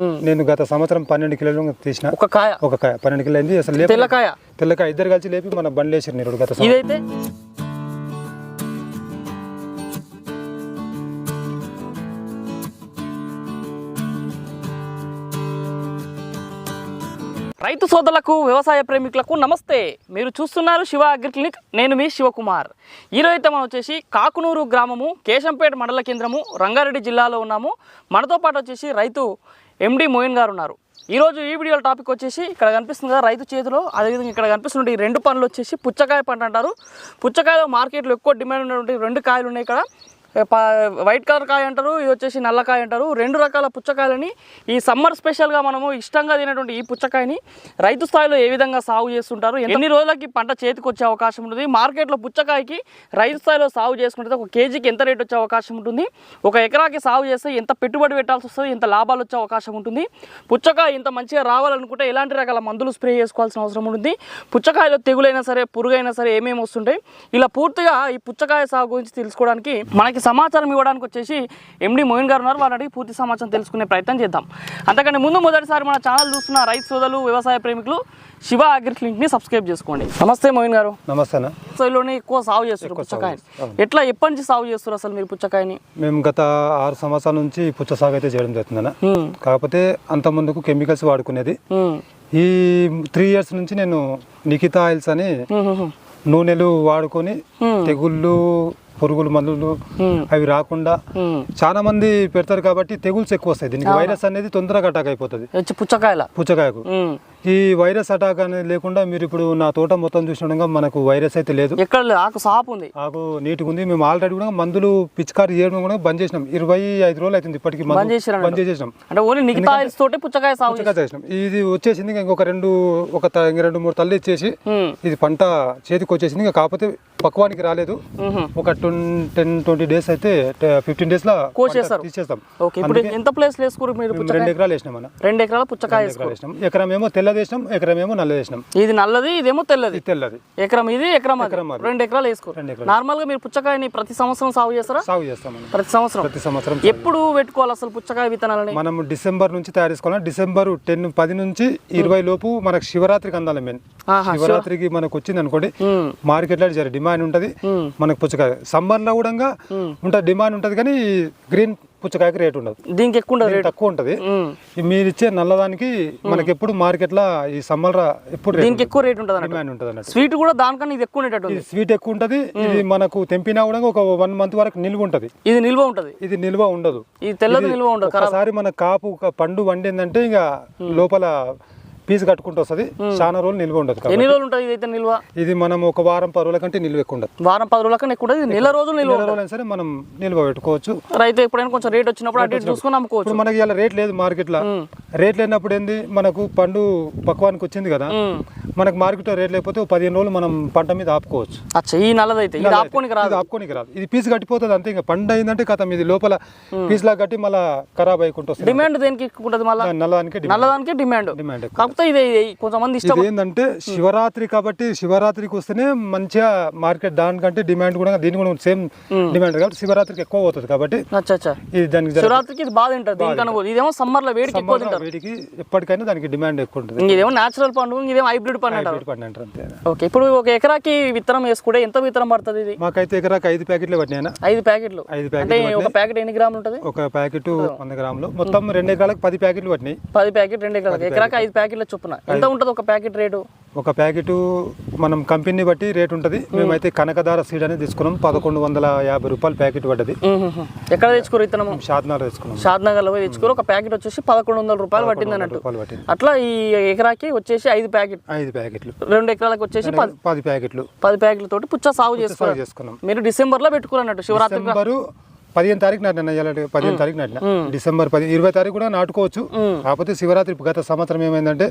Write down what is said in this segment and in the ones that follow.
నేను గత సంవత్సరం పన్నెండు కిలోలు తీసిన. ఒక కాయ. ఒక కాయ. పన్నెండు కిలో అయింది. అసలు తెల్లకాయ. తెల్లకాయ. ఇద్దరు కలిసి లేపి మన బండ్లు వేసారు మీరు గత ఇదైతే? రైతు సోదరులకు వ్యవసాయ ప్రేమికులకు నమస్తే. మీరు చూస్తున్నారు శివ అగ్రి క్లినిక్. నేను మీ శివకుమార్. ఈరోజు అయితే మనం వచ్చేసి కాకునూరు గ్రామము కేశంపేట మండల కేంద్రము రంగారెడ్డి జిల్లాలో ఉన్నాము. మనతో పాటు వచ్చేసి రైతు ఎండి మోయిన్ గారు ఉన్నారు ఈరోజు ఈ వీడియో టాపిక్ వచ్చేసి ఇక్కడ కనిపిస్తుంది కదా రైతు చేతిలో అదేవిధంగా ఇక్కడ కనిపిస్తున్న ఈ రెండు పండ్లు వచ్చేసి పుచ్చకాయ పంట అంటారు. పుచ్చకాయలో మార్కెట్లో ఎక్కువ డిమాండ్ ఉన్నటువంటి రెండు కాయలు ఉన్నాయి ఇక్కడ. వైట్ కలర్ కాయ అంటారు ఇది వచ్చేసి నల్లకాయ అంటారు. రెండు రకాల పుచ్చకాయలని ఈ సమ్మర్ స్పెషల్గా మనము ఇష్టంగా తినేటువంటి ఈ పుచ్చకాయని రైతు స్థాయిలో ఏ విధంగా సాగు చేస్తుంటారు? ఎన్ని రోజులకి పంట చేతికి వచ్చే అవకాశం ఉంటుంది? మార్కెట్లో పుచ్చకాయకి రైతు స్థాయిలో సాగు చేసుకుంటే ఒక కేజీకి ఎంత రేట్ వచ్చే అవకాశం ఉంటుంది? ఒక ఎకరాకి సాగు చేస్తే ఎంత పెట్టుబడి పెట్టాల్సి వస్తుంది? ఎంత లాభాలు వచ్చే అవకాశం ఉంటుంది? పుచ్చకాయ ఇంత మంచిగా రావాలనుకుంటే ఎలాంటి రకాల మందులు స్ప్రే చేసుకోవాల్సిన అవసరం ఉంటుంది? పుచ్చకాయలో తెగులైనా సరే పురుగైనా సరే ఏమేమి వస్తుంటాయి? ఇలా పూర్తిగా ఈ పుచ్చకాయ సాగు గురించి తెలుసుకోవడానికి మనకి సమాచారం ఇవ్వడానికి వచ్చేసి ఎండి మోయిన్ గారు ఉన్నారు. వారిని అడిగి పూర్తి సమాచారం తెలుసుకునే ప్రయత్నం చేద్దాం. అంతకంటే ముందు మొదటిసారి మన ఛానల్ చూస్తున్న రైతు సోదరులు వ్యవసాయ ప్రేమికులు శివ అగ్రి క్లినిక్ని సబ్స్క్రైబ్ చేసుకోండి. నమస్తే మోయిన్ గారు. నమస్తే ఎక్కువ సాగు చేస్తారు పుచ్చకాయని. ఎట్లా ఎప్పటి నుంచి సాగు చేస్తారు అసలు మీరు పుచ్చకాయని? మేము గత ఆరు సంవత్సరాల నుంచి పుచ్చ సాగు అయితే చేయడం జరుగుతుందన్న. కాకపోతే అంత ముందుకు కెమికల్స్ వాడుకునేది. ఈ త్రీ ఇయర్స్ నుంచి నేను నిఖితా ఆయిల్స్ అని. నూనెలు వాడుకొని. తెగుళ్ళు పురుగులు మందులు. అవి రాకుండా. చాలా మంది పెడతారు కాబట్టి తెగుల్స్ ఎక్కువ వస్తాయి దీనికి వైరస్ అనేది తొందరగా అటాక్ అయిపోతుంది పుచ్చకాయల పుచ్చకాయకు. ఈ వైరస్ అటాక్ అనేది లేకుండా మీరు ఇప్పుడు నా తోట మొత్తం చూసినట్టుగా మనకు వైరస్ అయితే లేదు. ఎక్కడ లేదు. ఆకు సాపు ఉంది. ఆకు నీట్గా ఉంది. మేము ఆల్రెడీ కూడా మందులు పిచికారి చేయడం కూడా బంద్ చేసినాం. ఇరవై ఐదు రోజులు అవుతుంది ఇప్పటికి బంద్ చేసేసినాం. అంటే ఓన్లీ తోటి పుచ్చకాయ సాగు చేసినాం. ఇది వచ్చేసింది ఇంకా ఇంకొక రెండు ఒక రెండు మూడు తల్లి ఇచ్చేసి. ఇది పంట చేతికి వచ్చేసింది. ఇంకా కాకపోతే పక్వానికి రాలేదు. ఒక టెన్ టెన్ ట్వంటీ డేస్ అయితే ఫిఫ్టీన్ డేస్లో తీసేస్తాం. ఎంత ప్లేస్ వేసుకోరు మీరు రెండు ఎకరాలు వేసినాం రెండు ఎకరాల పుచ్చకాయ వేసినాం. ఎకరం ఏమో తెల్లది వేసినాం ఎకరం ఏమో నల్ల వేసినాం. ఇది నల్లది ఇదేమో తెల్లది. ఇది తెల్లది. ఎకరం ఇది ఎకరం ఎకరం. రెండు ఎకరాలు వేసుకోరు. నార్మల్గా మీరు పుచ్చకాయని ప్రతి సంవత్సరం సాగు చేస్తారా? సాగు చేస్తాం ప్రతి సంవత్సరం? ప్రతి సంవత్సరం ఎప్పుడు పెట్టుకోవాలి అసలు పుచ్చకాయ విత్తనాలని? మనం డిసెంబర్ నుంచి తయారు చేసుకోవాలి? డిసెంబర్ టెన్ పది నుంచి ఇరవై లోపు మనకు శివరాత్రికి అందాలి మెయిన్. శివరాత్రికి మనకు వచ్చింది అనుకోండి మ్మ్. మార్కెట్లో జర డిమాండ్ ఉంటది. మనకు పుచ్చకాయ. సమ్మర్లో కూడా ఉంటుంది డిమాండ్ ఉంటది కానీ గ్రీన్ పుచ్చకాయకి రేట్ ఉండదు. దీనికి ఎక్కువ ఉండదు తక్కువ ఉంటది. మీరు ఇచ్చే నల్లదానికి మనకి ఎప్పుడు మార్కెట్లో ఈ సమ్మర్ ఎప్పుడు దీనికి ఎక్కువ రేట్ ఉంటుంది డిమాండ్ ఉంటుంది అన్నట్టు స్వీట్ కూడా దానికన్నా ఇది ఎక్కువ ఉండేటట్టు స్వీట్ ఎక్కువ ఉంటది. ఇది మనకు తెంపినా కూడా ఒక వన్ మంత్ వరకు నిల్వ ఉంటది. ఇది నిల్వ ఉంటది. ఇది నిల్వ ఉండదు. ఇది తెల్లది నిల్వ ఉండదు. ఒకసారి మన కాపు పండు వండిందంటే ఇక లోపల పీస్ కట్టుకుంటూ వస్తుంది. చాలా రోజులు నిల్వ ఉండదు ఎన్ని రోజులు ఉంటుంది ఇదైతే నిల్వ? ఇది మనం ఒక వారం పది రోజుల కంటే నిల్వ ఎక్కువ ఉండదు. వారం పది రోజుల కన్నా ఎక్కువ ఇది నెల రోజులు నిల్వ సరే మనం నిల్వ పెట్టుకోవచ్చు. రైతు ఎప్పుడైనా కొంచెం రేట్ వచ్చినప్పుడు అటు చూసుకొని అమ్ముకోవచ్చు మనకి ఇలా రేట్ లేదు మార్కెట్లో. రేట్ లేనప్పుడు ఏంది? మనకు పండు పక్వానికి వచ్చింది కదా. మనకు మార్కెట్లో రేట్ లేకపోతే పదిహేను రోజులు మనం పంట మీద ఆపుకోవచ్చు. అచ్చా ఈ నల్లదైతే. ఇది ఆపుకోనికి రాదు. ఇది ఆపుకోనికి రాదు. ఇది పీస్ కట్టిపోతుంది అంతే ఇంకా. పండు అయిందంటే కథం ఇది లోపల పీస్ లా కట్టి మళ్ళీ ఖరాబ్ అయికుంటూ వస్తుంది. డిమాండ్ దేనికి ఉంటుంది మళ్ళీ? దాని నల్లదానికి డిమాండ్. నల్లదానికి డిమాండ్. డిమాండ్ కాకపోతే ఇది కొంతమంది ఇష్టం. ఏంటంటే శివరాత్రి కాబట్టి శివరాత్రికి వస్తేనే మంచిగా మార్కెట్ దానికంటే డిమాండ్ కూడా దీని కూడా సేమ్ డిమాండ్ కాబట్టి శివరాత్రికి ఎక్కువ పోతుంది కాబట్టి ఇది దానికి శివరాత్రికి ఇది బాగా తింటారు దీనికన్నా. ఇదేమో సమ్మర్లో వేడికి ఎక్కువ తింటారు. వీటికి ఎప్పటికైనా దానికి డిమాండ్ ఎక్కువ ఉంటుంది. ఇదేమో నేచురల్ పండు ఇదేమో హైబ్రిడ్ పండు అంటారు. పండు అంటారు అంతే. ఓకే ఇప్పుడు ఒక ఎకరాకి విత్తనం వేసుకుంటే ఎంత విత్తనం పడుతుంది ఇది? మాకైతే ఎకరాకి ఐదు ప్యాకెట్లు పట్టినాయన. ఐదు ప్యాకెట్లు. ఐదు అంటే ప్యాకెట్లు ఒక ప్యాకెట్ ఎన్ని గ్రాములు ఉంటుంది? ఒక ప్యాకెట్ వంద గ్రాములు. మొత్తం రెండు ఎకరాలకు పది ప్యాకెట్లు పట్టినాయి. పది ప్యాకెట్ రెండు ఎకరాలకు. ఎకరాకి ఐదు ప్యాకెట్ల చొప్పున. ఎంత ఉంటుంది ఒక ప్యాకెట్ రేటు? ఒక ప్యాకెట్ మనం కంపెనీ బట్టి రేట్ ఉంటుంది. మేమైతే కనకదార సీడ్ అనేది తీసుకున్నాం. పదకొండు వందల యాభై రూపాయలు ప్యాకెట్ పడ్డది. ఎక్కడ తెచ్చుకోరు విత్తనము షాద్నార్ తీసుకున్నాం షాద్నగర్లో పోయి తెచ్చుకోరు. ఒక ప్యాకెట్ వచ్చేసి పదకొండు వందల రూపాయలు పట్టింది అన్నట్టు. అట్లా ఈ ఎకరాకి వచ్చేసి ఐదు ప్యాకెట్ ఐదు ప్యాకెట్లు. రెండు ఎకరాలకు వచ్చేసి పది. పది ప్యాకెట్లు. పది ప్యాకెట్లతోటి పుచ్చ సాగు చేసుకున్నాం. మీరు డిసెంబర్లో పెట్టుకోవాలన్నట్టు శివరాత్రి డిసెంబరు పదిహేను తారీఖు నాటిన ఇవాళ పదిహేను తారీఖు నాటిన. డిసెంబర్ పది ఇరవై తారీఖు కూడా నాటుకోవచ్చు. కాకపోతే శివరాత్రి గత సంవత్సరం ఏమైందంటే.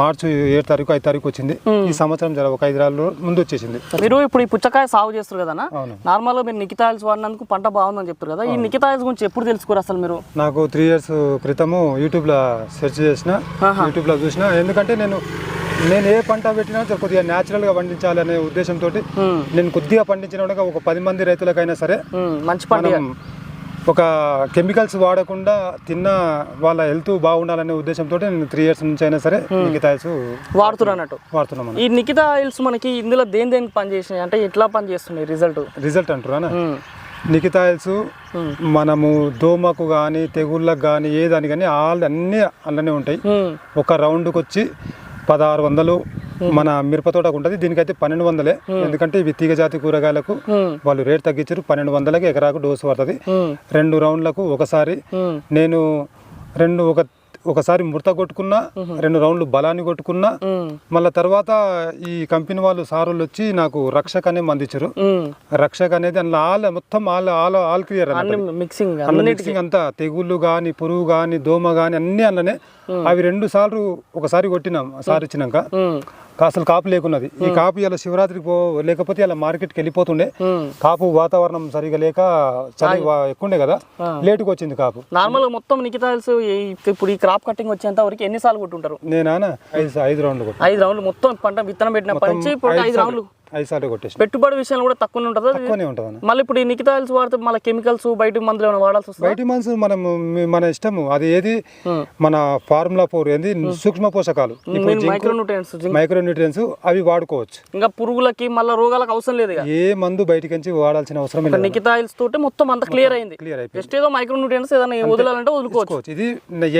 మార్చి ఏడు తారీఖు ఐదు తారీఖు వచ్చింది. ఈ సంవత్సరం జర ఒక ఐదు రాళ్ళు ముందు వచ్చేసింది. మీరు ఇప్పుడు ఈ పుచ్చకాయ సాగు చేస్తారు కదా అవును. నార్మల్గా మీరు నికితాయిల్స్ వాడినందుకు పంట బాగుందని చెప్తారు కదా. ఈ నికితాయిల్స్ గురించి ఎప్పుడు తెలుసుకోరు అసలు మీరు? నాకు త్రీ ఇయర్స్ క్రితము యూట్యూబ్లో సెర్చ్ చేసిన యూట్యూబ్లో చూసిన. ఎందుకంటే నేను నేను ఏ పంట పెట్టినా కొద్దిగా న్యాచురల్గా పండించాలనే ఉద్దేశంతో. నేను కొద్దిగా పండించిన ఒక పది మంది రైతులకైనా సరే. మంచి పంట ఒక కెమికల్స్ వాడకుండా తిన్న వాళ్ళ హెల్త్ బాగుండాలనే ఉద్దేశంతో నేను త్రీ ఇయర్స్ నుంచి అయినా సరే నికితాయిస్ వాడుతున్నారు అన్నట్టు. వాడుతున్నాం ఈ నిఖితా ఆయిల్స్ మనకి ఇందులో దేని దేనికి పని చేసినాయి? అంటే ఎట్లా పని చేస్తున్నాయి రిజల్ట్ రిజల్ట్ అంటారా నికితాయిల్స్ మనము దోమకు కానీ తెగుళ్ళకు కానీ ఏ దాని కానీ ఆల్ అన్నీ అందులోనే ఉంటాయి. ఒక రౌండ్కి వచ్చి పదహారు వందలు మన మిరప తోటకు ఉంటుంది. దీనికైతే పన్నెండు వందలే. ఎందుకంటే ఇవి తీగ జాతి కూరగాయలకు వాళ్ళు రేట్ తగ్గించారు. పన్నెండు వందలకి ఎకరాకు డోసు పడుతుంది. రెండు రౌండ్లకు ఒకసారి నేను రెండు ఒక ఒకసారి ముడత కొట్టుకున్నా రెండు రౌండ్లు బలాన్ని కొట్టుకున్నా మళ్ళీ తర్వాత ఈ కంపెనీ వాళ్ళు సారులు వచ్చి నాకు రక్షక్ అనే మందించారు రక్షక్ అనేది అందులో ఆల్ మొత్తం all all all clear mixing అంతా తెగుళ్ళు కానీ పురుగు కానీ దోమ కానీ అన్ని అందులోనే అవి రెండు సార్లు ఒకసారి కొట్టినాం సార్ ఇచ్చినాక అసలు కాపు లేకున్నది. ఈ కాపు ఇలా శివరాత్రికి పో లేకపోతే ఇలా మార్కెట్కి వెళ్ళిపోతుండే. కాపు వాతావరణం సరిగా లేక చలి ఎక్కువండే కదా. లేటుగా వచ్చింది కాపు. నార్మల్ మొత్తం నిఖితా ఆయిల్స్ ఇప్పుడు ఈ క్రాప్ కటింగ్ వచ్చేంత వరకు ఎన్నిసార్లు కొట్టుంటారు? నేనా? ఐదు ఐదు రౌండ్లు ఐదు రౌండ్లు మొత్తం పంట విత్తనం పెట్టినప్పటి నుంచి ఇప్పుడు ఐదు రౌండ్లు. ఐదు సార్లు కొట్టేసి పెట్టుబడి విషయంలో కూడా తక్కువ ఉంటుంది? తక్కువనే ఉంటుంది మళ్ళీ ఇప్పుడు ఈ నిఖితా ఆయిల్స్ వాడితే మళ్ళీ కెమికల్స్ బయట మందులు ఏమైనా వాడాల్సి వస్తుంది? బయటి మనసు మనం మన ఇష్టము. అది ఏది? మన ఫార్ములా ఫోర్ ఏంది? సూక్ష్మ పోషకాలు. ఇప్పుడు మైక్రో న్యూట్రియన్స్ మైక్రో న్యూట్రియన్స్ అవి వాడుకోవచ్చు. ఇంకా పురుగులకి మళ్ళీ రోగాలకు అవసరం లేదు ఏ మందు బయటికి నుంచి వాడాల్సిన అవసరం లేదు. నిఖితా ఆయిల్స్ తోటి మొత్తం అంతా క్లియర్ అయింది. క్లియర్ అయిపోయింది. జస్ట్ ఏదో మైక్రో న్యూట్రియన్స్ ఏదైనా వదలాలంటే వదులుకోవచ్చు. ఇది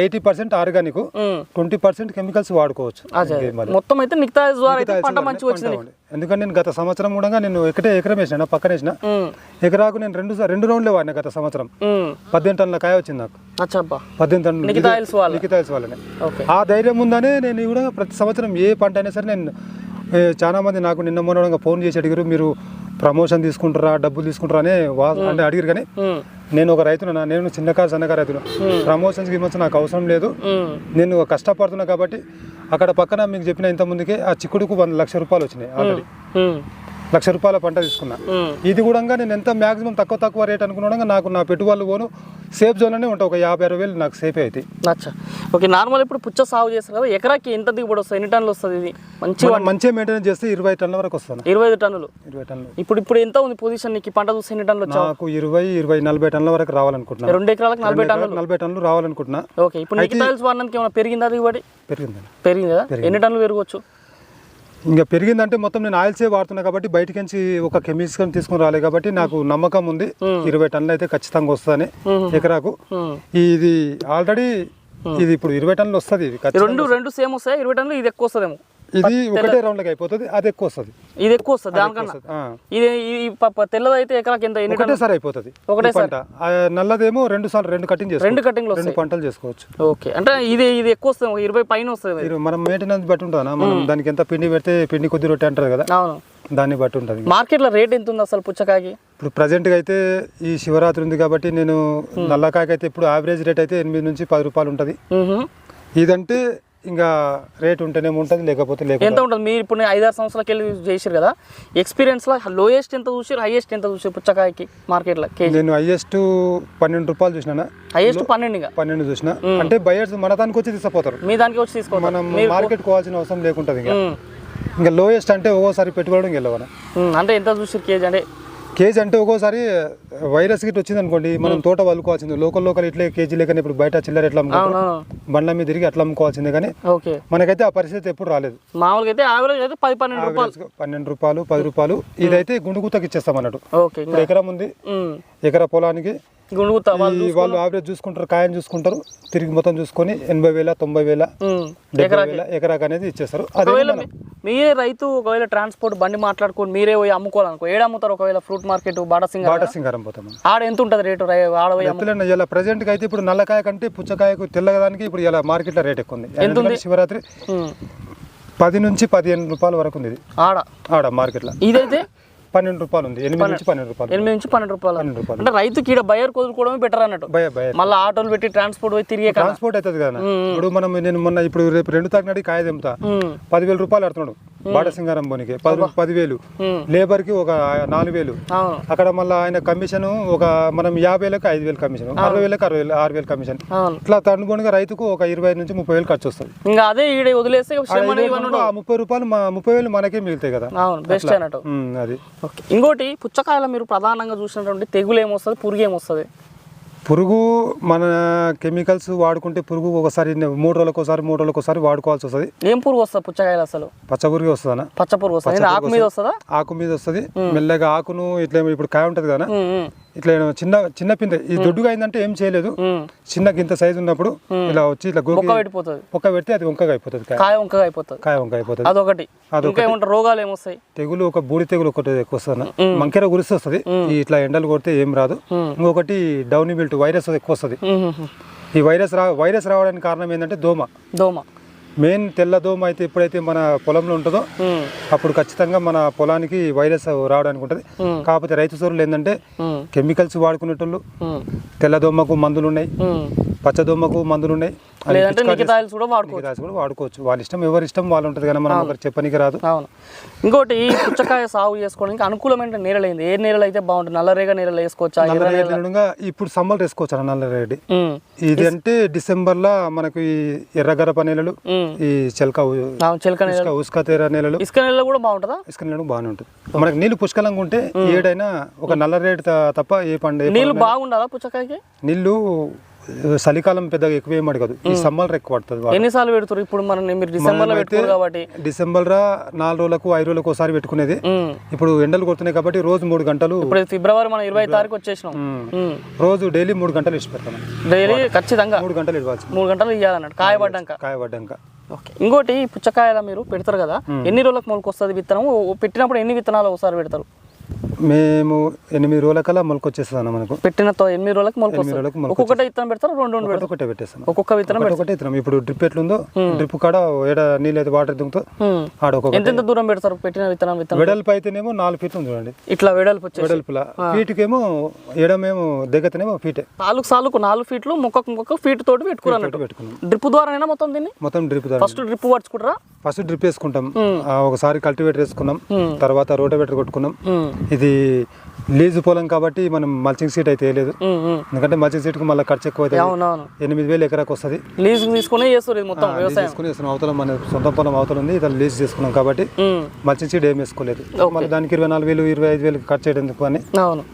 eighty percent organic. Twenty percent chemicals వాడుకోవచ్చు. మొత్తం అయితే నిఖితా ఆయిల్స్ ద్వారా పంట మంచిగా వచ్చింది. ఎందుకంటే నేను గత సంవత్సరం కూడా నేను ఒకటే ఎకరం వేసిన పక్కన వేసిన. ఎకరాకు నేను రెండు రెండు రౌండ్లే వాడిన గత సంవత్సరం. పద్దెనిమిది టన్నుల కాయ వచ్చింది నాకు. పద్దెనిమిది టన్నులు. వాళ్ళనే. ఆ ధైర్యం ఉందనే నేను కూడా ప్రతి సంవత్సరం ఏ పంట అయినా సరే నేను ఏ, చాలా మంది నాకు నిన్న మొన్న ఫోన్ చేసి అడిగారు మీరు ప్రమోషన్ తీసుకుంటారా డబ్బులు తీసుకుంటారా అని అంటే అడిగారు కానీ నేను ఒక రైతునా నేను చిన్నకారు సన్నకారు రైతును. ప్రమోషన్స్ గిమోషన్స్ నాకు అవసరం లేదు. నేను కష్టపడుతున్నా కాబట్టి అక్కడ పక్కన మీకు చెప్పిన ఇంత ముందుకే ఆ చిక్కుడుకు వంద లక్ష రూపాయలు వచ్చినాయి ఆల్రెడీ. లక్ష రూపాయల పంట తీసుకున్నా. ఇది కూడా నేను ఎంత మాక్సిమం తక్కువ తక్కువ రేట్ అనుకున్నా నాకు నా పెట్టుబడులు పోను. సేఫ్ జోన్లోనే ఉంటాయి ఒక యాభై అరవై వేలు నాకు సేఫ్ అవుతాయి అచ్చా. ఓకే నార్మల్ ఇప్పుడు పుచ్చ సాగు చేస్తారు కదా ఎకరాకి ఎంత దిగుబడి వస్తుంది? ఎన్ని టన్నులు వస్తుంది ఇది? మంచి మనం మంచిగా మెయింటైన్ చేస్తే ఇరవై టన్నుల వరకు వస్తాను ఇరవై ఐదు టన్నులు. ఇరవై టన్నులు. ఇప్పుడు ఇప్పుడు ఎంత ఉంది పొజిషన్ నీకు? పంట చూస్తే ఎన్ని టన్నులు నాకు ఇరవై ఇరవై నలభై టన్నుల వరకు రావాలనుకుంటున్నా. రెండు ఎకరాలకు నలభై టన్నులు. నలభై టన్నులు రావాలనుకుంటున్నా. ఓకే ఇప్పుడు నీకు టైల్స్ ఏమైనా పెరిగిందా దిగుబడి? పెరిగింది. కదా ఎన్ని టన్నులు పెరగవచ్చు? ఇంకా పెరిగిందంటే మొత్తం నేను ఆయిల్సే వాడుతున్నా కాబట్టి బయటికి నుంచి ఒక కెమికల్ తీసుకుని రాలే కాబట్టి నాకు నమ్మకం ఉంది. ఇరవై టన్నులు అయితే ఖచ్చితంగా వస్తుందని ఎకరాకు. ఇది ఆల్రెడీ ఇది ఇప్పుడు ఇరవై టన్నులు వస్తుంది. రెండు రెండు సేమ్ వస్తాయి? ఇరవై టన్నులు ఇది ఎక్కువ వస్తుందేమో. ఇది ఒకటే రౌండ్లకి అయిపోతుంది అది ఎక్కువ వస్తుంది ఇది ఎక్కువ వస్తుంది దానికన్నా. ఇది ఈ ప- తెల్లదైతే ఎకరాకి ఎంత? టన్నులు? ఒకటేసారి అయిపోతుంది ఒకటే పంట. నల్లదేమో రెండు సార్లు రెండు కటింగ్ చేసుకోవచ్చు. రెండు కటింగ్లు రెండు పంటలు చేసుకోవచ్చు. ఓకే. అంటే ఇది ఇది ఎక్కువ వస్తుంది ఒక ఇరవై పైన వస్తుంది మనం మెయింటెనెన్స్ బట్టి ఉంటుందా మనం దానికి ఎంత పిండి పెడితే పిండి కొద్ది రొట్టె అంటారు కదా? అవును. దాన్ని బట్టి ఉంటుంది. మార్కెట్లో రేట్ ఎంత ఉంది అసలు పుచ్చకాయకి? ఇప్పుడు ప్రజెంట్గా అయితే ఈ శివరాత్రి ఉంది కాబట్టి నేను నల్లకాయకి అయితే ఇప్పుడు యావరేజ్ రేట్ అయితే ఎనిమిది నుంచి పది రూపాయలు ఉంటుంది. ఇదంటే ఇంకా రేట్ ఉంటేనే ఉంటుంది లేకపోతే లేకపోతే ఎంత ఉంటుంది? మీరు ఇప్పుడు నేను ఐదారు సంవత్సరాలకి వెళ్ళి చేసారు కదా ఎక్స్పీరియన్స్లో లోయెస్ట్ ఎంత చూసారు హైయెస్ట్ ఎంత చూసారు పుచ్చకాయకి మార్కెట్లో కేజీ? నేను హైయెస్ట్ పన్నెండు రూపాయలు చూసినా హైయెస్ట్ పన్నెండు పన్నెండు చూసిన. అంటే బయర్స్ మన దానికి వచ్చి తీసుకుపోతారు. మీ దానికి వచ్చి తీసుకోవాలి మనం మార్కెట్ కోవాల్సిన అవసరం లేకుంటుంది ఇంకా. ఇంకా లోయెస్ట్ అంటే ఒక్కోసారి పెట్టుకోవడం వెళ్ళవన? మ్మ్. అంటే ఎంత చూసారు కేజీ? అంటే కేజీ అంటే ఒక్కోసారి వైరస్ గిట్ వచ్చింది అనుకోండి మనం తోట వలుకోవాల్సింది. లోకల్ లోకల్ ఇట్లే కేజీ లేకనే ఇప్పుడు బయట చిల్లర ఎట్లా బండ్ల మీద తిరిగి అట్లా అమ్ముకోవాల్సిందే కానీ మనకైతే ఆ పరిస్థితి ఎప్పుడు రాలేదు. మామూలుగా అయితే యావరేజ్ అయితే పది పన్నెండు రూపాయలు. పన్నెండు రూపాయలు పది రూపాయలు. ఇదైతే గుండుగుతకి ఇచ్చేస్తాం అన్నట్టు. ఎకరం ఉంది. ఎకరా పొలానికి గుణుగుతా వాళ్ళు ఆవరేజ్ చూసుకుంటారు కాయని చూసుకుంటారు. తిరిగి మొత్తం చూసుకొని ఎనభై వేల తొంభై వేల వేల ఎకరాకి అనేది ఇచ్చేస్తారు. అదే ఒకవేళ మీరే రైతు ఒకవేళ ట్రాన్స్పోర్ట్ బండి మాట్లాడుకొని మీరే పోయి అమ్ముకోవాలనుకో ఏడ అమ్ముతారు ఒకవేళ ఫ్రూట్ మార్కెట్ బాటసింగ బాట సింగారం పోతాం ఆడ ఎంత ఉంటుంది రేటు ఆడ ఇలా ప్రజెంట్గా అయితే ఇప్పుడు నల్లకాయ కంటే పుచ్చకాయకు తెల్లదానికి ఇప్పుడు ఇలా మార్కెట్లో రేట్ ఎక్కువ ఉంది. ఎందుకంటే శివరాత్రి మ్మ్. పది నుంచి పదిహేను రూపాయల వరకు ఉంది ఆడ. ఆడ మార్కెట్లో ఇదైతే పన్నెండు రూపాయలు ఉంది. ఎనిమిది నుంచి పన్నెండు రూపాయలు. ఎనిమిది నుంచి పన్నెండు రూపాయలు. పన్నెండు రూపాయలు. అంటే రైతుకి ఈడ బయర్ కొదులుకోవడమే బెటర్ అన్నట్టు. భయ భయ మళ్ళీ ఆటోలు పెట్టి ట్రాన్స్పోర్ట్ పోయి తిరిగే ట్రాన్స్పోర్ట్ అవుతుంది కదా ఇప్పుడు మనం నేను మొన్న ఇప్పుడు రేపు రెండు తాకినాడు కాయ తెంపుతా. పదివేల రూపాయలు ఆడుతున్నాడు బాట సింగారం బోనికి పది పదివేలు. లేబర్కి ఒక నాలుగు వేలు అక్కడ మళ్ళీ ఆయన కమిషన్ ఒక మనం యాభై వేలకు ఐదు వేలు కమిషన్ అరవై వేలకు అరవై వేలు ఆరు వేలు కమిషన్ ఇట్లా తండుబోనిగా రైతుకు ఒక ఇరవై నుంచి ముప్పై వేలు ఖర్చు వస్తుంది ఇంకా అదే వదిలేస్తే ముప్పై రూపాయలు మా ముప్పై వేలు మనకే మిగులుతాయి కదా. బెస్ట్ అన్నట్టు అది. ఇంకోటి పుచ్చకాయలో మీరు ప్రధానంగా చూసినటువంటి తెగులు ఏమొస్తుంది? పురుగు ఏమొస్తుంది? పురుగు మన కెమికల్స్ వాడుకుంటే పురుగు ఒకసారి మూడు రోజులకు ఒకసారి మూడు రోజులకు ఒకసారి వాడుకోవాల్సి వస్తుంది. ఏం పురుగు వస్తుంది పుచ్చకాయలు అసలు? పచ్చ పురుగు వస్తుంది అన్న పచ్చ పురుగు వస్తుంది. ఆకు మీద వస్తుందా. ఆకు మీద వస్తుంది. మెల్లగా ఆకును ఇట్లా ఇప్పుడు కాయ ఉంటుంది కదా ఇట్లా చిన్న చిన్న పింద ఈ దొడ్డుగా అయిందంటే ఏం చేయలేదు. చిన్న గింత సైజు ఉన్నప్పుడు ఇలా వచ్చి ఇట్లా గోకి పెట్టిపోతుంది. ఒక్క పెడితే అది వంకగా అయిపోతుంది కాయ. వంకగా అయిపోతుంది. కాయ వంక అయిపోతుంది. అదొకటి. ఏమంటారు? రోగాలు ఏమొస్తాయి? తెగులు ఒక బూడి తెగులు ఒకటి ఎక్కువ వస్తుంది. మంకెర గురిసి వస్తుంది. ఇట్లా ఎండలు కొడితే ఏం రాదు. ఇంకొకటి డౌనీ బిల్ట్ వైరస్ ఎక్కువ వస్తుంది. ఈ వైరస్ రా వైరస్ రావడానికి కారణం ఏంటంటే దోమ. దోమ. మెయిన్ తెల్ల దోమ అయితే ఎప్పుడైతే మన పొలంలో ఉంటుందో అప్పుడు ఖచ్చితంగా మన పొలానికి వైరస్ రావడానికి ఉంటుంది. కాకపోతే రైతు సోర్లు ఏంటంటే కెమికల్స్ వాడుకునేటోళ్ళు ఉమ్, తెల్ల దోమకు మందులు ఉన్నాయి ఉమ్. పచ్చ దోమకు మందులు ఉన్నాయి లేదంటే కూడా వాడుకోవచ్చు. కూడా వాడుకోవచ్చు. వాళ్ళ ఇష్టం ఎవరి ఇష్టం వాళ్ళు ఉంటుంది కానీ మనం ఒకరు చెప్పనికి రాదు. అవును. ఇంకోటి పుచ్చకాయ సాగు చేసుకోవడానికి అనుకూలమైన నేలలు అయింది ఏ నేలలు అయితే బాగుంటుంది నల్లరేగ నేలలు వేసుకోవచ్చా నేల ఇప్పుడు సమ్మర్ వేసుకోవచ్చు అన్న నల్లరేగడి ఇది అంటే డిసెంబర్లో మనకు ఈ ఎర్రగరప నేలలు. ఈ చిలక చిలక నేల ఉస్క తీర నేలలు. ఇసుక నేలలో కూడా బాగుంటుందా? ఇసుక నేలలు బాగానే ఉంటుంది మనకు నీళ్ళు పుష్కలంగా ఉంటే ఏడైనా ఒక నల్లరేడు త- తప్ప ఏ పండు నీళ్ళు బాగుండాలా పుచ్చకాయకి? నీళ్ళు చలికాలం పెద్దగా ఎక్కువ ఏం అడగదు. ఈ సమ్మర్ ఎక్కువ పడుతుంది. ఎన్నిసార్లు పెడుతున్నారు ఇప్పుడు మనం మీరు డిసెంబర్లో పెట్టుకోరు కాబట్టి. డిసెంబర్ రా నాలుగు రోజులకు ఐదు రోజులకు ఒకసారి పెట్టుకునేది. ఇప్పుడు ఎండలు కొడుతున్నాయి కాబట్టి రోజు మూడు గంటలు ఇప్పుడు ఫిబ్రవరి మనం ఇరవై తారీఖు వచ్చేసినాం. రోజు డైలీ మూడు గంటలు ఇచ్చి పెడతాను డైలీ ఖచ్చితంగా. మూడు గంటలు ఇవ్వాల్సింది. మూడు గంటలు ఇవ్వాలన్నట్టు కాయబడ్డాక. కాయబడ్డాక. ఓకే. ఇంకోటి పుచ్చకాయల మీరు పెడతారు కదా ఎన్ని రోజులకు మొలక వస్తుంది విత్తనం పెట్టినప్పుడు ఎన్ని విత్తనాలు ఒకసారి పెడతారు? మేము ఎనిమిది రోజులకల్లా మొలకొచ్చేస్తుంది అన్న మనకు. పెట్టిన ఎనిమిది రోజులకు మొలక ఎనిమిది రోజులకు మొలక ఒక్కొక్కటే విత్తనం పెడతారు? రెండు రెండు పెడతారు? ఒకటే పెట్టేస్తాను ఒక్కొక్క విత్తనం ఒకటి ఇస్తున్నాం ఇప్పుడు డ్రిప్ ఎట్లుందో డ్రిప్ కాడ ఏడ నీళ్ళు అయితే వాటర్ దిగుతో. ఆడ ఒక్కొక్క ఎంతెంత దూరం పెడతారు పెట్టిన విత్తనం విత్తనం? వెడల్పు అయితేనేమో నాలుగు ఫీట్లు ఉంది చూడండి. ఇట్లా వెడల్పు వచ్చేసి. వెడల్పుల. ఫీట్కేమో ఎడమేమో దిగతనేమో ఫీటే. నాలుగు సార్లు నాలుగు ఫీట్లు మొక్కకు మొక్క ఫీట్ తోటి పెట్టుకున్నారు అన్నట్టు. పెట్టుకున్నాం. డ్రిప్ ద్వారానైనా మొత్తం దీన్ని? మొత్తం డ్రిప్ ద్వారా ఫస్ట్ డ్రిప్ పడుచుకుంటారా ఫస్ట్ డ్రిప్ వేసుకుంటాం. ఒకసారి కల్టివేటర్ వేసుకున్నాం. తర్వాత రోటోవేటర్ కొట్టుకున్నాం. ఇది లీజు పొలం కాబట్టి మనం మల్చింగ్ సీట్ అయితే వేయలేదు. ఎందుకంటే మల్చింగ్ సీట్కి మళ్ళీ ఖర్చు ఎక్కువ అవుతుంది. ఎనిమిది వేలు ఎకరాకు వస్తుంది. లీజ్ తీసుకుని చేస్తారు ఇది మొత్తం తీసుకుని అవతల మన సొంత పొలం అవతల ఉంది ఇతను లీజ్ చేసుకున్నాం కాబట్టి. మల్చింగ్ సీట్ ఏం వేసుకోలేదు. మళ్ళీ దానికి ఇరవై నాలుగు వేలు ఇరవై ఐదు వేలు ఖర్చు చేయడానికి అని అవును.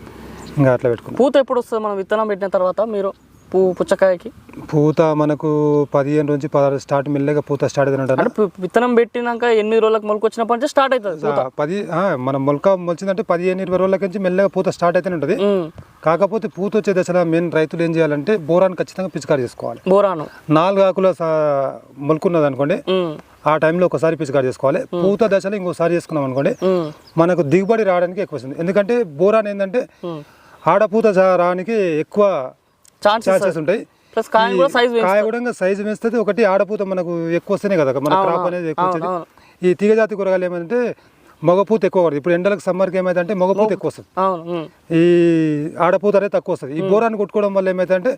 ఇంకా అట్లా పెట్టుకున్నాం. పూత ఎప్పుడు వస్తుంది? మనం విత్తనం పెట్టిన తర్వాత మీరు పూ పుచ్చకాయకి? పూత మనకు పదిహేను నుంచి పదహారు స్టార్ట్ మెల్లగా పూత స్టార్ట్ అంటే పు- విత్తనం పెట్టినాక ఎనిమిది రోజులకు మొలక వచ్చినప్పటి నుంచి స్టార్ట్ అవుతుంది పూత. పది ఆ, మన మొలక మొలిచిందంటే పదిహేను ఇరవై రోజుల నుంచి మెల్లగా పూత స్టార్ట్ అయితేనే ఉంటుంది. ఉమ్. కాకపోతే పూత వచ్చే దశలో మెయిన్ రైతులు ఏం చేయాలంటే బోరాన్ని ఖచ్చితంగా పిచికారి చేసుకోవాలి. బోరాను. నాలుగు ఆకుల సా- మొలుకున్నది అనుకోండి ఉమ్. ఆ టైంలో ఒకసారి పిచికారి చేసుకోవాలి. పూత దశలో ఇంకోసారి చేసుకున్నాం అనుకోండి ఉమ్. మనకు దిగుబడి రావడానికి ఎక్కువ వస్తుంది. ఎందుకంటే బోరాన్ ఏంటంటే ఉమ్. ఆడపూత జా- రావడానికి ఎక్కువ ఛాన్సెస్ ఉంటాయి. ప్లస్ కాయ కూడా సైజ్ కాయ కూడా సైజు పెంచుతుంది ఒకటి ఆడపూత మనకు ఎక్కువ వస్తేనే కదా. మన క్రాప్ అనేది ఎక్కువ వచ్చేది. ఈ తీగజాతి కూరగాయలు ఏమంటే మగపూత ఎక్కువ పడుతుంది ఇప్పుడు ఎండలకు సమ్మర్కి ఏమైందంటే మగపూత ఎక్కువ వస్తుంది. ఈ ఆడపూత అనేది తక్కువ వస్తుంది. ఈ బోరాన్ని కొట్టుకోవడం వల్ల ఏమైందంటే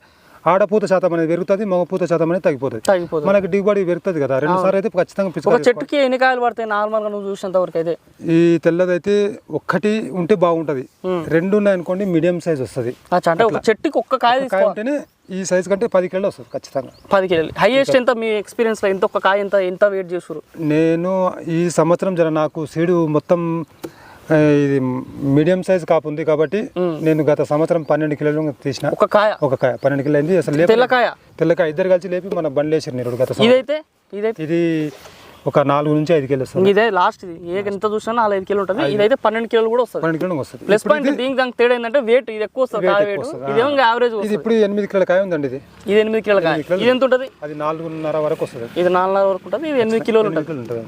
ఆడపూత శాతం అనేది పెరుగుతుంది మగపూత శాతం అనేది తగ్గిపోతుంది. తగ్గిపోతుంది. మనకి దిగుబడి పెరుగుతుంది కదా. రెండు సార్లు అయితే ఖచ్చితంగా ఒక చెట్టుకి ఎన్ని కాయలు పడతాయి నార్మల్గా నువ్వు చూసినంత వరకు అయితే? ఈ తెల్లదైతే ఒక్కటి ఉంటే బాగుంటుంది. రెండు ఉన్నాయి అనుకోండి మీడియం సైజ్ వస్తుంది. అంటే ఒక చెట్టుకి ఒక్క కాయ కాయ ఉంటేనే ఈ సైజ్ కంటే పది కిలోలు వస్తుంది ఖచ్చితంగా. పది కిలోలు. హైయెస్ట్ ఎంత మీ ఎక్స్పీరియన్స్లో ఎంత ఒక్క కాయ ఎంత ఎంత వెయిట్ చేసారు నేను ఈ సంవత్సరం జర నాకు సీడు మొత్తం ఇది మీడియం సైజ్ కాపు ఉంది కాబట్టి నేను గత సంవత్సరం పన్నెండు కిలోలు తీసిన ఒక కాయ? ఒక కాయ. పన్నెండు కిలో అయింది. అసలు లేపి తెల్లకాయ తెల్లకాయ ఇద్దరు కలిసి లేపి మన బండి వేసారు మీరు గత. ఇదైతే? ఇదైతే? ఇది ఒక నాలుగు నుంచి ఐదు కిలో వస్తుంది. ఇదే లాస్ట్ ఏ ఎంత చూసినా నాలుగు ఐదు కిలో ఉంటుంది. ఇదైతే పన్నెండు కిలోలు కూడా వస్తుంది. పన్నెండు కిలో వస్తుంది. ప్లస్ పాయింట్ దీనికి దానికి తేడా ఏంటంటే వెయిట్ ఇది ఎక్కువ వస్తుంది కాయ వెయిట్ ఇదేమో యావరేజ్ ఇది ఇప్పుడు ఎనిమిది కిలోల కాయ ఉందండి ఇది. ఇది ఎనిమిది కిలోల కాయ. ఇది ఎంత ఉంటుంది? అది నాలుగున్నర వరకు వస్తుంది. ఇది నాలుగున్నర వరకు ఉంటుంది ఇది ఎనిమిది కిలోలు ఉంటుంది.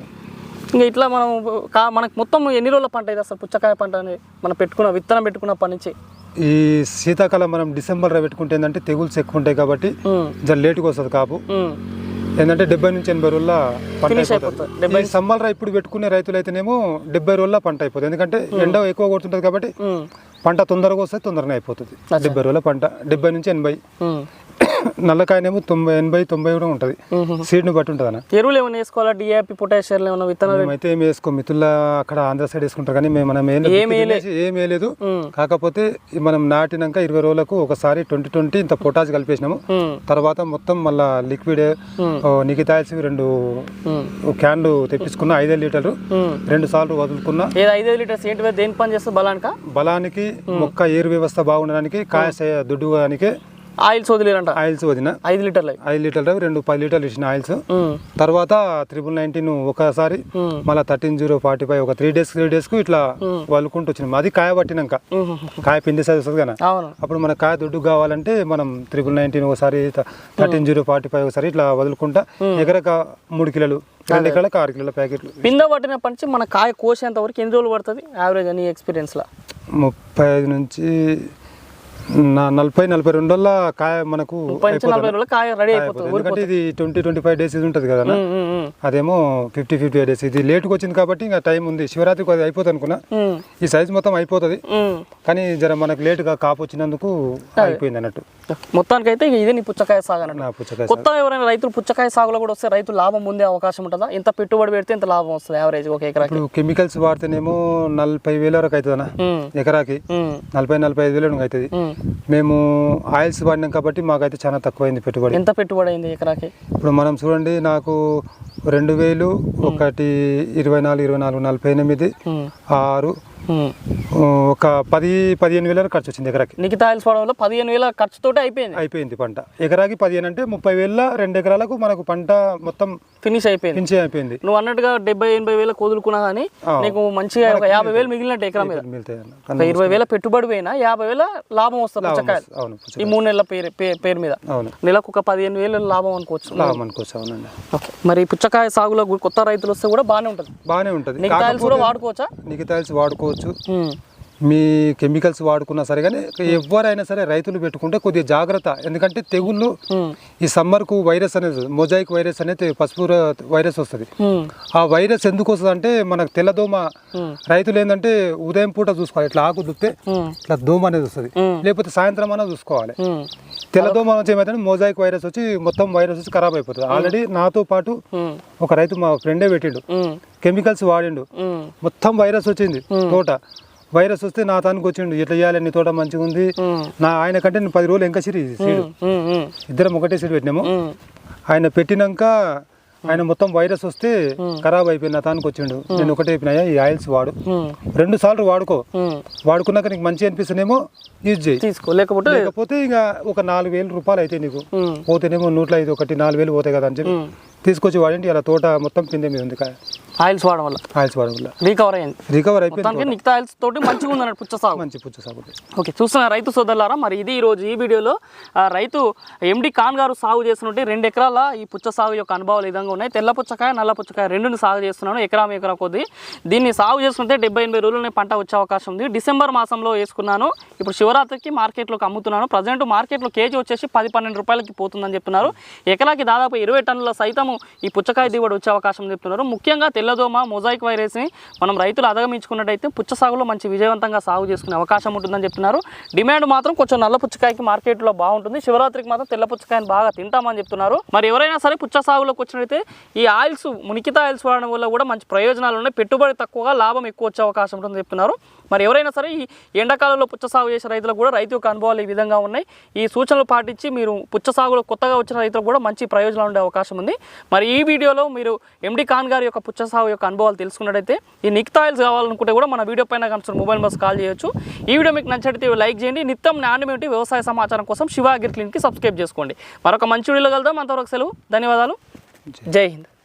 ఇంకా ఇట్లా మనం కా మనకు మొత్తం ఎన్ని రోజుల పంట ఇది అసలు? పుచ్చకాయ పంట అనేది మనం పెట్టుకున్న విత్తనం పెట్టుకున్న పని నుంచి? ఈ శీతాకాలం మనం డిసెంబర్లో పెట్టుకుంటే ఏంటంటే తెగుల్స్ ఎక్కువ ఉంటాయి కాబట్టి జర లేటుగా వస్తుంది కాపు. ఏంటంటే డెబ్బై నుంచి ఎనభై రోజుల పంట అయిపోతుంది. అయిపోతుంది. ఈ సమ్మర్ రా ఇప్పుడు పెట్టుకునే రైతులు అయితేనేమో డెబ్బై రోజుల పంట అయిపోతుంది. ఎందుకంటే ఎండ ఎక్కువ కొడుతుంటుంది కాబట్టి పంట తొందరగా వస్తే తొందరగా అయిపోతుంది. డెబ్బై రోజుల పంట డెబ్బై నుంచి ఎనభై. నల్లకాయనేమో తొంభై ఎనభై తొంభై కూడా ఉంటుంది. సీడ్ని బట్టి ఉంటుంది అన్న ఎరువులు ఏమైనా వేసుకోవాలా? డిఏపి పొటాషియం ఏమైనా విత్తనాలు మేమైతే ఏం వేసుకో. మిత్రుల అక్కడ ఆంధ్ర సైడ్ వేసుకుంటారు కానీ మేము మనం ఏం ఏం వేయలేదు. కాకపోతే మనం నాటినాక ఇరవై రోజులకు ఒకసారి ట్వంటీ ట్వంటీ ఇంత పొటాజ్ కలిపేసినాము. తర్వాత మొత్తం మళ్ళా లిక్విడ్ నికితాయిల్స్ రెండు క్యాన్లు తెప్పించుకున్న ఐదు లీటర్లు. రెండు సార్లు వదులుకున్న ఐదు లీటర్స్? ఏంటి దేని పని చేస్తుంది బలానిక? బలానికి మొక్క ఏరు వ్యవస్థ బాగుండడానికి కాయ దుడ్డుగానికి ఆయిల్స్ వదిలేరంట ఆయిల్స్ వదిన ఐదు లీటర్లు. ఐదు లీటర్లు రెండు పది లీటర్లు ఇచ్చిన ఆయిల్స్. తర్వాత త్రిబుల్ నైన్టీన్ ఒకసారి మళ్ళీ థర్టీన్ జీరో ఫార్టీ ఫైవ్ ఒక త్రీ డేస్ త్రీ డేస్కు ఇట్లా వలుకుంటూ వచ్చినాం. అది కాయ పట్టినాక. కాయ పిండి సైజ్ వస్తుంది కదా. అప్పుడు మన కాయ దొడ్డు కావాలంటే మనం త్రిబుల్ నైన్టీన్ ఒకసారి థర్టీన్ జీరో ఫార్టీ ఫైవ్ ఒకసారి ఇట్లా వదులుకుంటా. ఎకరక మూడు కిలోలు రెండు ఎకరాలకు ఆరు కిలోల ప్యాకెట్లు. పింద పట్టినప్పటి నుంచి మన కాయ కోసేంత వరకు ఎన్ని రోజులు పడుతుంది? యావరేజ్ అని ఎక్స్పీరియన్స్లో ముప్పై ఐదు నుంచి నలభై నలభై రెండు కాయ మనకు కాయ రెడీ అయిపోతుంది ఎందుకంటే ఇది ట్వంటీ ట్వంటీ ఫైవ్ డేస్ ఇది ఉంటుంది కదా అదేమో ఫిఫ్టీ ఫిఫ్టీ డేస్ ఇది లేట్గా వచ్చింది కాబట్టి ఇంకా టైం ఉంది. శివరాత్రికి అది అయిపోతుంది అనుకున్నా. ఈ సైజ్ మొత్తం అయిపోతుంది. కానీ జర మనకు లేటుగా కాపు వచ్చినందుకు అయిపోయింది అన్నట్టు. మొత్తానికి అయితే ఇదే నీ పుచ్చకాయ సాగు అన్నట్టు. కొత్తగా ఎవరైనా రైతులు పుచ్చకాయ సాగులో కూడా వస్తే రైతు లాభం పొందే అవకాశం ఉంటుందా? ఇంత పెట్టుబడి పెడితే ఇంత లాభం వస్తుంది యావరేజ్ ఒక ఎకరాకి. ఇప్పుడు కెమికల్స్ వాడితేనేమో నలభై వేల వరకు అవుతుందన్న ఎకరాకి. నలభై నలభై ఐదు వేలు అవుతుంది. మేము ఆయిల్స్ వాడినాం కాబట్టి మాకైతే చాలా తక్కువైంది పెట్టుబడి. ఎంత పెట్టుబడి అయింది ఎకరాకి? ఇప్పుడు మనం చూడండి నాకు రెండు వేలు ఒకటి ఇరవై నాలుగు ఇరవై నాలుగు నలభై ఎనిమిది ఆరు. ఒక పది పదిహేను వేల ఖర్చు వచ్చింది ఎకరాకి. నిఖిత ఆయిల్స్ పడవలో పదిహేను వేల ఖర్చుతోటి అయిపోయింది. అయిపోయింది పంట. ఎకరాకి పదిహేను అంటే ముప్పై వేల రెండు ఎకరాలకు మనకు పంట మొత్తం ఫినిష్ అయిపోయింది. పింఛే అయిపోయింది. నువ్వు అన్నట్టుగా డెబ్బై ఎనభై వేల కోదులుకున్నా కానీ. నీకు మంచిగా ఒక యాభై వేలు మిగిలినట్టు ఎకరా మీద. ఇరవై వేల పెట్టుబడి పోయినా యాభై వేల లాభం వస్తుంది పుచ్చకాయలు. అవును ఈ. మూడు నెలల పేరు పేరు మీద. అవును. నెలకు ఒక పదిహేను వేలు లాభం అనుకోవచ్చు. లాభం అనుకోవచ్చు అవునండి. ఓకే. మరి పుచ్చకాయ సాగులో కొత్త రైతులు వస్తే కూడా బాగానే ఉంటుంది. బాగానే ఉంటుంది. నీకు ఆయిల్స్ కూడా వాడుకోవచ్చా? నిగితాయిల్స్ వాడుకోవచ్చు. ఉమ్, మీ కెమికల్స్ వాడుకున్నా సరే కానీ ఎవరైనా సరే రైతులు పెట్టుకుంటే కొద్దిగా జాగ్రత్త. ఎందుకంటే తెగుళ్ళు ఈ సమ్మర్కు వైరస్ అనేది మొజాయిక్ వైరస్ అనేది పసుపు వైరస్ వస్తుంది. ఆ వైరస్ ఎందుకు వస్తుంది అంటే మనకు తెల్లదోమ రైతులు ఏంటంటే ఉదయం పూట చూసుకోవాలి. ఇట్లా ఆకు ఉమ్, ఇట్లా దోమ అనేది వస్తుంది. లేకపోతే సాయంత్రం అన్నా చూసుకోవాలి. తెల్లదోమ నుంచి ఏమైతే మోజాయిక్ వైరస్ వచ్చి మొత్తం వైరస్ వచ్చి ఖరాబ్ అయిపోతుంది. ఆల్రెడీ నాతో పాటు ఒక రైతు మా ఫ్రెండే పెట్టిండు. కెమికల్స్ వాడిండు. మొత్తం వైరస్ వచ్చింది తోట. వైరస్ వస్తే నా తానికి వచ్చిండు. ఎట్లా చేయాలి? నీ తోట మంచిగా ఉంది. నా ఆయన కంటే నేను పది రోజులు ఇంకా సిరి సీడు ఇద్దరం ఒకటే సీడ్ పెట్టినాము. ఆయన పెట్టినాక ఆయన మొత్తం వైరస్ వస్తే ఖరాబ్ అయిపోయింది. నా తానికి వచ్చిండు. నేను ఒకటే చెప్పినాయా ఈ ఆయిల్స్ వాడు. రెండు సార్లు వాడుకో. వాడుకున్నాక నీకు మంచి అనిపిస్తేనేమో యూజ్ చేయి. తీసుకో. లేకపోతే లేకపోతే ఇక ఒక నాలుగు వేలు రూపాయలు అయితే నీకు. పోతేనేమో నూట్ల ఐదు ఒకటి నాలుగు వేలు పోతాయి కదా అని చెప్పి. తీసుకొచ్చి వాడింటి అలా తోట మొత్తం పిందె మీద ఉంది ఆయిల్స్ వాడడం వల్ల? ఆయిల్స్ వాడడం వల్ల. రీకవర్ అయ్యింది. రికవర్ అయిపోయింది నిక్తా ఆయిల్స్ తోటి మంచిగా ఉంది పుచ్చ సాగు. మంచి పుచ్చ సాగు. ఓకే చూస్తున్న రైతు సోదరులారా మరి ఇది ఈరోజు ఈ వీడియోలో రైతు ఎండి ఖాన్ గారు సాగు చేస్తున్నట్టు రెండు ఎకరాల ఈ పుచ్చ సాగు యొక్క అనుభవాలు ఈ విధంగా ఉన్నాయి. తెల్ల పుచ్చకాయ నల్ల పుచ్చకాయ రెండుని సాగు చేస్తున్నాను ఎకరా ఎకరా కొద్ది. దీన్ని సాగు చేస్తుంటే డెబ్బై ఎనభై రోజులనే పంట వచ్చే అవకాశం ఉంది. డిసెంబర్ మాసంలో వేసుకున్నాను. ఇప్పుడు శివరాత్రికి మార్కెట్లోకి అమ్ముతున్నాను. ప్రజెంట్ మార్కెట్లో కేజీ వచ్చేసి పది పన్నెండు రూపాయలకి పోతుందని చెప్తున్నారు. ఎకరాకి దాదాపు ఇరవై టన్నుల సైతము ఈ పుచ్చకాయ దిగుబడి వచ్చే అవకాశం చెప్తున్నారు. ముఖ్యంగా తెల్లదోమ మొజాయిక్ వైరస్ని మనం రైతులు అధగమించుకున్నట్టయితే పుచ్చ సాగులో మంచి విజయవంతంగా సాగు చేసుకునే అవకాశం ఉంటుందని చెప్తున్నారు. డిమాండ్ మాత్రం కొంచెం నల్ల పుచ్చకాయకి మార్కెట్లో బాగుంటుంది. శివరాత్రికి మాత్రం తెల్ల పుచ్చకాయని బాగా తింటామని చెప్తున్నారు. మరి ఎవరైనా సరే పుచ్చ సాగులోకి వచ్చినట్టయితే ఈ ఆయిల్స్ మునికిత ఆయిల్స్ వాడడం వల్ల కూడా మంచి ప్రయోజనాలు ఉన్నాయి. పెట్టుబడి తక్కువగా లాభం ఎక్కువ వచ్చే అవకాశం ఉంటుందని చెప్తున్నారు. మరి ఎవరైనా సరే ఈ ఎండాకాలంలో పుచ్చ సాగు చేసే రైతులకు కూడా రైతు యొక్క అనుభవాలు ఈ విధంగా ఉన్నాయి. ఈ సూచనలు పాటించి మీరు పుచ్చ సాగులో కొత్తగా వచ్చిన రైతులకు కూడా మంచి ప్రయోజనాలు ఉండే అవకాశం ఉంది. మరి ఈ వీడియోలో మీరు ఎండి ఖాన్ గారి యొక్క పుచ్చ సాగు యొక్క అనుభవాలు తెలుసుకున్నట్టయితే ఈ నిక్తా ఆయిల్స్ కావాలనుకుంటే కూడా మన వీడియో పైన కనిపిస్తున్న మొబైల్ బస్ కాల్ చేయొచ్చు. ఈ వీడియో మీకు నచ్చితే లైక్ చేయండి. నిత్యం నాణ్యమేంటి వ్యవసాయ సమాచారం కోసం శివ అగ్రి క్లినిక్కి సబ్స్క్రైబ్ చేసుకోండి. మరొక మంచి వీడియోలో కలుద్దాం. అంతవరకు సెలవు. ధన్యవాదాలు. జై హింద్.